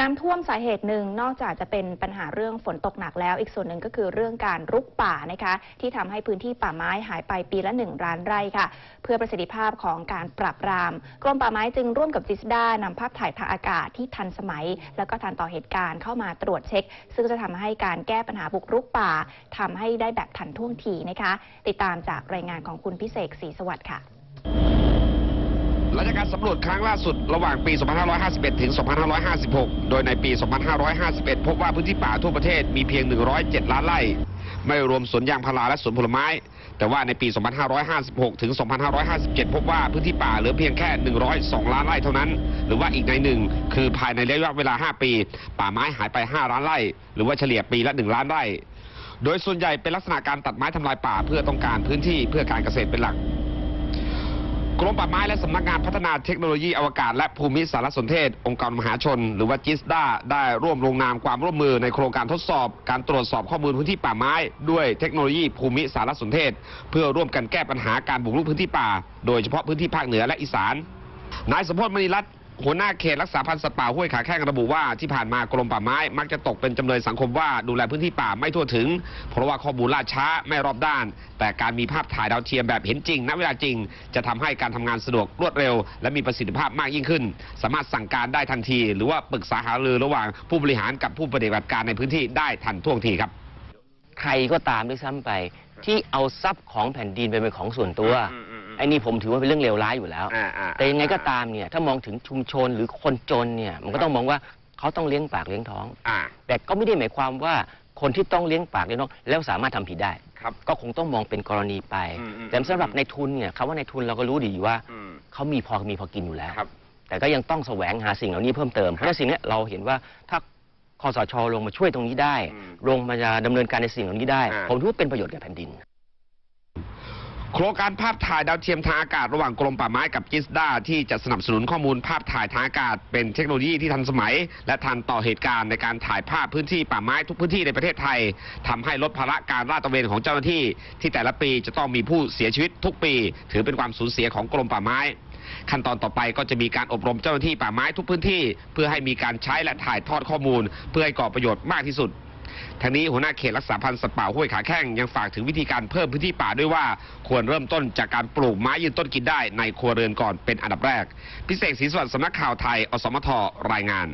น้ำท่วมสาเหตุหนึ่งนอกจากจะเป็นปัญหาเรื่องฝนตกหนักแล้ว อีกส่วนหนึ่งก็คือเรื่องการรุกป่านะคะ ที่ทำให้พื้นที่ป่าไม้หายไปปีละหนึ่งล้านไร่ค่ะ เพื่อประสิทธิภาพของการปราบปรามกรมป่าไม้จึงร่วมกับจิสดานำภาพถ่ายทางอากาศที่ทันสมัย แล้วก็ทันต่อเหตุการณ์เข้ามาตรวจเช็ค ซึ่งจะทำให้การแก้ปัญหาบุกรุกป่าทำให้ได้แบบทันท่วงทีนะคะ ติดตามจากรายงานของคุณพิเศษศรีสวัสดิ์ค่ะ หลังจากการสำรวจครั้งล่าสุดระหว่างปี 2551 ถึง 2556 โดยในปี 2551 พบว่าพื้นที่ป่าทั่วประเทศมีเพียง 107 ล้านไร่ ไม่รวมสวนยางพาราและสวนผลไม้ แต่ว่าในปี 2556 ถึง 2557 พบว่าพื้นที่ป่าเหลือเพียงแค่ 102 ล้านไร่เท่านั้น หรือว่าอีกในหนึ่งคือภายในระยะเวลา 5 ปี ป่าไม้หายไป 5 ล้านไร่ หรือว่าเฉลี่ยปีละ 1 ล้านไร่ โดยส่วนใหญ่เป็นลักษณะการตัดไม้ทำลายป่าเพื่อต้องการพื้นที่เพื่อการเกษตรเป็นหลัก กรมป่าไม้และสำนักงานพัฒนาเทคโนโลยีอวกาศและภูมิสารสนเทศ องค์การมหาชน หรือว่าจิสดาได้ร่วมลงนามความร่วมมือในโครงการทดสอบ การตรวจสอบข้อมูลพื้นที่ป่าไม้ ด้วยเทคโนโลยีภูมิสารสนเทศ เพื่อร่วมกันแก้ปัญหาการบุกรุกพื้นที่ป่า โดยเฉพาะพื้นที่ภาคเหนือและอีสานนายสมพลมณีรัตน์ หัวหน้าเขตรักษาพันธุ์สัตว์ป่าห้วยขาแข้งระบุว่าที่ผ่านมากรมป่าไม้ มักจะตกเป็นจำเลยสังคมว่าดูแลพื้นที่ป่าไม่ทั่วถึง เพราะว่าข้อมูลล่าช้าไม่รอบด้าน แต่การมีภาพถ่ายดาวเทียมแบบเห็นจริงณเวลาจริง จะทำให้การทำงานสะดวกรวดเร็ว และมีประสิทธิภาพมากยิ่งขึ้น สามารถสั่งการได้ทันที หรือว่าปรึกษาหารือระหว่างผู้บริหารกับผู้ปฏิบัติการในพื้นที่ได้ทันท่วงทีครับ ใครก็ตามด้วยซ้ำไป ที่เอาทรัพย์ของแผ่นดินไปเป็นของส่วนตัวอืมอืมอืม ไอ้นี่ผมถือว่าเป็นเรื่องเลวร้ายอยู่แล้ว อ่าอ่า แต่ยังไงก็ตามเนี่ยถ้ามองถึงชุมชนหรือคนจนเนี่ยมันก็ต้องมองว่าเขาต้องเลี้ยงปากเลี้ยงท้อง อ่า แต่ก็ไม่ได้หมายความว่าคนที่ต้องเลี้ยงปากเลี้ยงท้องแล้วสามารถทำผิดได้ ครับก็คงต้องมองเป็นกรณีไป อืมอืม แต่สำหรับในทุนเนี่ยคำว่าในทุนเราก็รู้ดีว่าอืม เขามีพอมีพอกินอยู่แล้ว ครับ แต่ก็ยังต้องแสวงหาสิ่งเหล่านี้เพิ่มเติม เพราะฉะนั้นสิ่งเนี้ยเราเห็นว่าถ้าคอสชลงมาช่วยตรงนี้ได้ อืมลงมาจะดำเนินการในสิ่งเหล่านี้ได้ อ่า ผมถือว่าเป็นประโยชน์แก่แผ่นดิน โครงการภาพถ่ายดาวเทียมทางอากาศระหว่างกรมป่าไม้กับจิสดาที่จะสนับสนุนข้อมูลภาพถ่ายทางอากาศ เป็นเทคโนโลยีที่ทันสมัย และทันต่อเหตุการณ์ในการถ่ายภาพพื้นที่ป่าไม้ทุกพื้นที่ในประเทศไทยทำให้ลดภาระการลาดตระเวนของเจ้าหน้าที่ ที่แต่ละปีจะต้องมีผู้เสียชีวิตทุกปี ถือเป็นความสูญเสียของกรมป่าไม้ขั้นตอนต่อไปก็จะมีการอบรมเจ้าหน้าที่ป่าไม้ทุกพื้นที่ เพื่อให้มีการใช้และถ่ายทอดข้อมูล เพื่อให้ก่อประโยชน์มากที่สุด ทางนี้หัวหน้าเขตรักษาพันธุ์สัตว์ป่าห้วยขาแข้งยังฝากถึงวิธีการเพิ่มพื้นที่ป่าด้วยว่าควรเริ่มต้นจากการปลูกไม้ยืนต้นกินได้ในครัวเรือนก่อนเป็นอันดับแรก พิเศษศรีสวัสดิ์สำนักข่าวไทย อสมทรายงาน